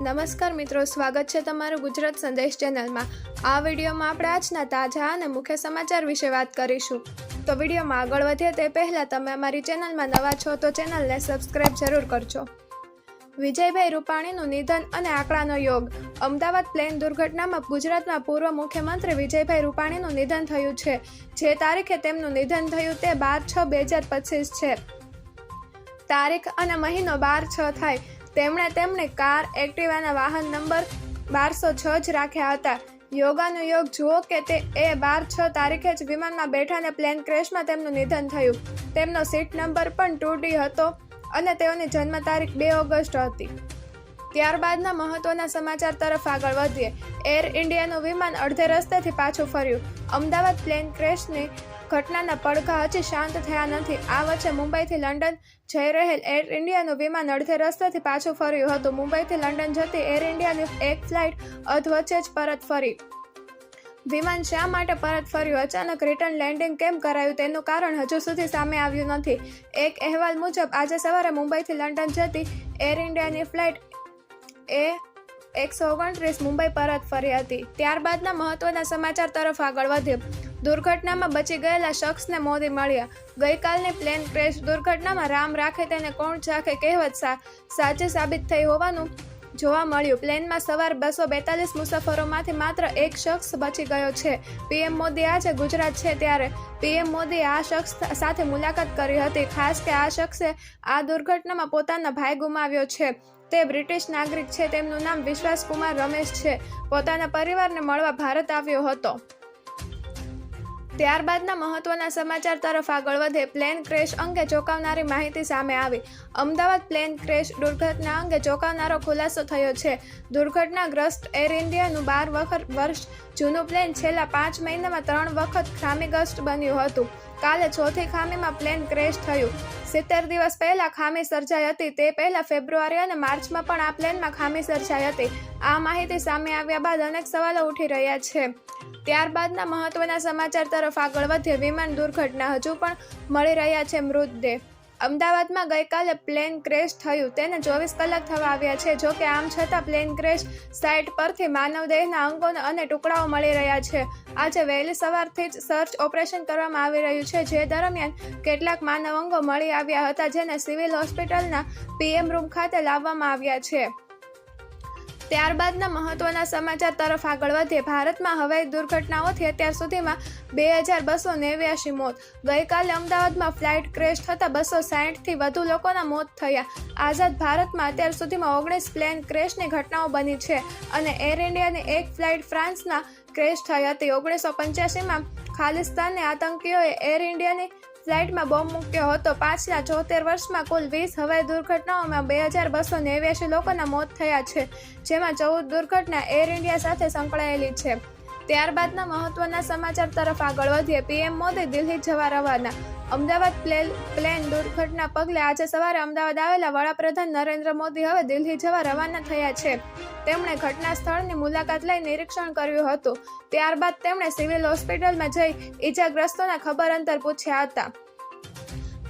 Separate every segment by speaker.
Speaker 1: નમસ્કાર મિત્રો, સ્વાગત છે તમારું ગુજરાત સંદેશ ચેનલમાં. આ વિડીયોમાં આપણે આજના તાજા અને મુખ્ય સમાચાર વિશે વાત કરીશું. તો વિડીયોમાં આગળ વધીએ તે પહેલાં તમે અમારી ચેનલમાં નવા છો તો ચેનલને સબસ્ક્રાઇબ જરૂર કરજો. વિજયભાઈ રૂપાણીનું નિધન અને આંકડાનો યોગ. અમદાવાદ પ્લેન દુર્ઘટનામાં ગુજરાતના પૂર્વ મુખ્યમંત્રી વિજયભાઈ રૂપાણીનું નિધન થયું છે. જે તારીખે તેમનું નિધન થયું તે બાર છ બે હજાર પચીસ છે. તારીખ અને મહિનો બાર છ થાય. તેમણે તેમને કાર એક્ટિવાના વાહન નંબર બારસો છ જ રાખ્યા હતા. યોગાનું યોગ જુઓ કે તે એ બાર છ તારીખે જ વિમાનમાં બેઠાને પ્લેન ક્રેશમાં તેમનું નિધન થયું. તેમનો સીટ નંબર પણ ટુ ડી હતો અને તેઓની જન્મ તારીખ બે ઓગસ્ટ હતી. ત્યારબાદના મહત્વના સમાચાર તરફ આગળ વધીએ. એર ઇન્ડિયાનું વિમાન અડધે રસ્તેથી પાછું ફર્યું. અમદાવાદ પ્લેન ક્રેશની ઘટનાના પડઘા હજી શાંત થયા નથી. આ વચ્ચે મુંબઈથી લંડન જઈ રહેલ એર ઇન્ડિયાનું વિમાન અડધે રસ્તેથી પાછું ફર્યું હતું. મુંબઈથી લંડન જતી એર ઇન્ડિયાની એક ફ્લાઇટ અધવચ્ચે જ પરત ફરી. વિમાન શા માટે પરત ફર્યું? અચાનક રિટર્ન લેન્ડિંગ કેમ કરાયું? તેનું કારણ હજુ સુધી સામે આવ્યું નથી. એક અહેવાલ મુજબ, આજે સવારે મુંબઈથી લંડન જતી એર ઇન્ડિયાની ફ્લાઇટ એ એકસો ઓગણત્રીસ મુંબઈ પરત ફરી હતી. ત્યારબાદના મહત્વના સમાચાર તરફ આગળ વધ્યો દુર્ઘટનામાં બચી ગયેલા શખ્સને મોદી મળ્યા. ગઈકાલની પ્લેન ક્રેશ દુર્ઘટનામાં રામ રાખે તેને કોણ ચાખે કહેવત સાચી સાબિત થઈ હોવાનું જોવા મળ્યું. પ્લેનમાં સવાર બસો બેતાલીસ મુસાફરોમાંથી માત્ર એક શખ્સ બચી ગયો છે. પીએમ મોદી આજે ગુજરાત છે ત્યારે પીએમ મોદીએ આ શખ્સ સાથે મુલાકાત કરી હતી. ખાસ કે આ શખ્સે આ દુર્ઘટનામાં પોતાના ભાઈ ગુમાવ્યો છે. તે બ્રિટિશ નાગરિક છે, તેમનું નામ વિશ્વાસ કુમાર રમેશ છે. પોતાના પરિવારને મળવા ભારત આવ્યો હતો. ત્યારબાદના મહત્વના સમાચાર તરફ આગળ વધે, પ્લેન ક્રેશ અંગે ચોંકાવનારી માહિતી સામે આવી. અમદાવાદ પ્લેન ક્રેશ દુર્ઘટના અંગે ચોંકાવનારો ખુલાસો થયો છે. દુર્ઘટનાગ્રસ્ત એર ઇન્ડિયાનું બાર વખત વર્ષ જૂનું પ્લેન છેલ્લા પાંચ મહિનામાં ત્રણ વખત ખામીગ્રસ્ત બન્યું હતું. કાલે ચોથી ખામીમાં પ્લેન ક્રેશ થયું. સિત્તેર દિવસ પહેલાં ખામી સર્જાઈ હતી. તે પહેલાં ફેબ્રુઆરી અને માર્ચમાં પણ આ પ્લેનમાં ખામી સર્જાઈ હતી. આ માહિતી સામે આવ્યા બાદ અનેક સવાલો ઉઠી રહ્યા છે. ત્યારબાદના મહત્વના સમાચાર તરફ આગળ વધે વિમાન દુર્ઘટના હજુ પણ મળી રહ્યા છે મૃતદેહ. અમદાવાદમાં ગઈકાલે પ્લેન ક્રેશ થયું. તેને ચોવીસ કલાક થવા આવ્યા છે. જોકે આમ છતાં પ્લેન ક્રેશ સાઇટ પરથી માનવદેહના અંગો અને ટુકડાઓ મળી રહ્યા છે. આજે વહેલી સવારથી જ સર્ચ ઓપરેશન કરવામાં આવી રહ્યું છે. જે દરમિયાન કેટલાક માનવ અંગો મળી આવ્યા હતા, જેને સિવિલ હોસ્પિટલના પીએમ રૂમ ખાતે લાવવામાં આવ્યા છે. ત્યારબાદના મહત્વના સમાચાર તરફ આગળ વધીએ ભારતમાં હવાઈ દુર્ઘટનાઓથી અત્યાર સુધીમાં બે હજાર બસો નેવ્યાસી મોત. ગઈકાલે અમદાવાદમાં ફ્લાઇટ ક્રેશ થતાં બસો સાહીઠથી વધુ લોકોના મોત થયા. આઝાદ ભારતમાં અત્યાર સુધીમાં ઓગણીસ પ્લેન ક્રેશની ઘટનાઓ બની છે અને એર ઇન્ડિયાની એક ફ્લાઇટ ફ્રાન્સના ક્રેશ થઈ હતી. ઓગણીસો પંચ્યાસીમાં ખાલિસ્તાની આતંકીઓએ એર ઇન્ડિયાની ફ્લાઇટમાં બોમ્બ મૂક્યો હતો. પાછલા ચોતેર વર્ષમાં કુલ વીસ હવાઈ દુર્ઘટનાઓમાં બે હજાર બસો નેવ્યાસી લોકોના મોત થયા છે, જેમાં ચૌદ દુર્ઘટના એર ઇન્ડિયા સાથે સંકળાયેલી છે. ત્યારબાદના મહત્વના સમાચાર તરફ આગળ વધીએ. પીએમ મોદી દિલ્હી જવા રવાના અમદાવાદ પ્લેન દુર્ઘટના પગલે આજે સવારે અમદાવાદ આવેલા વડાપ્રધાન નરેન્દ્ર મોદી હવે દિલ્હી જવા રવાના થયા છે. તેમણે ઘટના સ્થળની મુલાકાત લઈ નિરીક્ષણ કર્યું હતું. ત્યારબાદ તેમણે સિવિલ હોસ્પિટલમાં જઈ ઈજાગ્રસ્તોના ખબર અંતર પૂછ્યા હતા.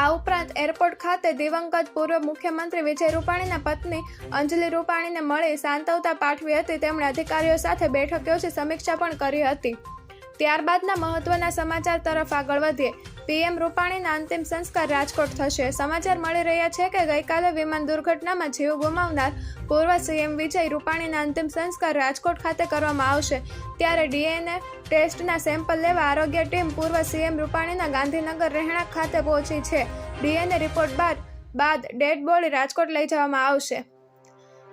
Speaker 1: આ ઉપરાંત એરપોર્ટ ખાતે દિવંગત પૂર્વ મુખ્યમંત્રી વિજય રૂપાણીના પત્ની અંજલિ રૂપાણીને મળી સાંતવતા પાઠવી હતી. તેમણે અધિકારીઓ સાથે બેઠક યોજી સમીક્ષા પણ કરી હતી. ત્યારબાદના મહત્વના સમાચાર તરફ આગળ વધીએ. પીએમ રૂપાણીના અંતિમ સંસ્કાર રાજકોટ થશે. સમાચાર મળી રહ્યા છે કે ગઈકાલે વિમાન દુર્ઘટનામાં જીવ ગુમાવનાર પૂર્વ સીએમ વિજય રૂપાણીના અંતિમ સંસ્કાર રાજકોટ ખાતે કરવામાં આવશે. ત્યારે ડીએનએ ટેસ્ટના સેમ્પલ લેવા આરોગ્ય ટીમ પૂર્વ સીએમ રૂપાણીના ગાંધીનગર રહેણાંક ખાતે પહોંચી છે. ડીએનએ રિપોર્ટ બાદ બાદ ડેડ બોડી રાજકોટ લઈ જવામાં આવશે.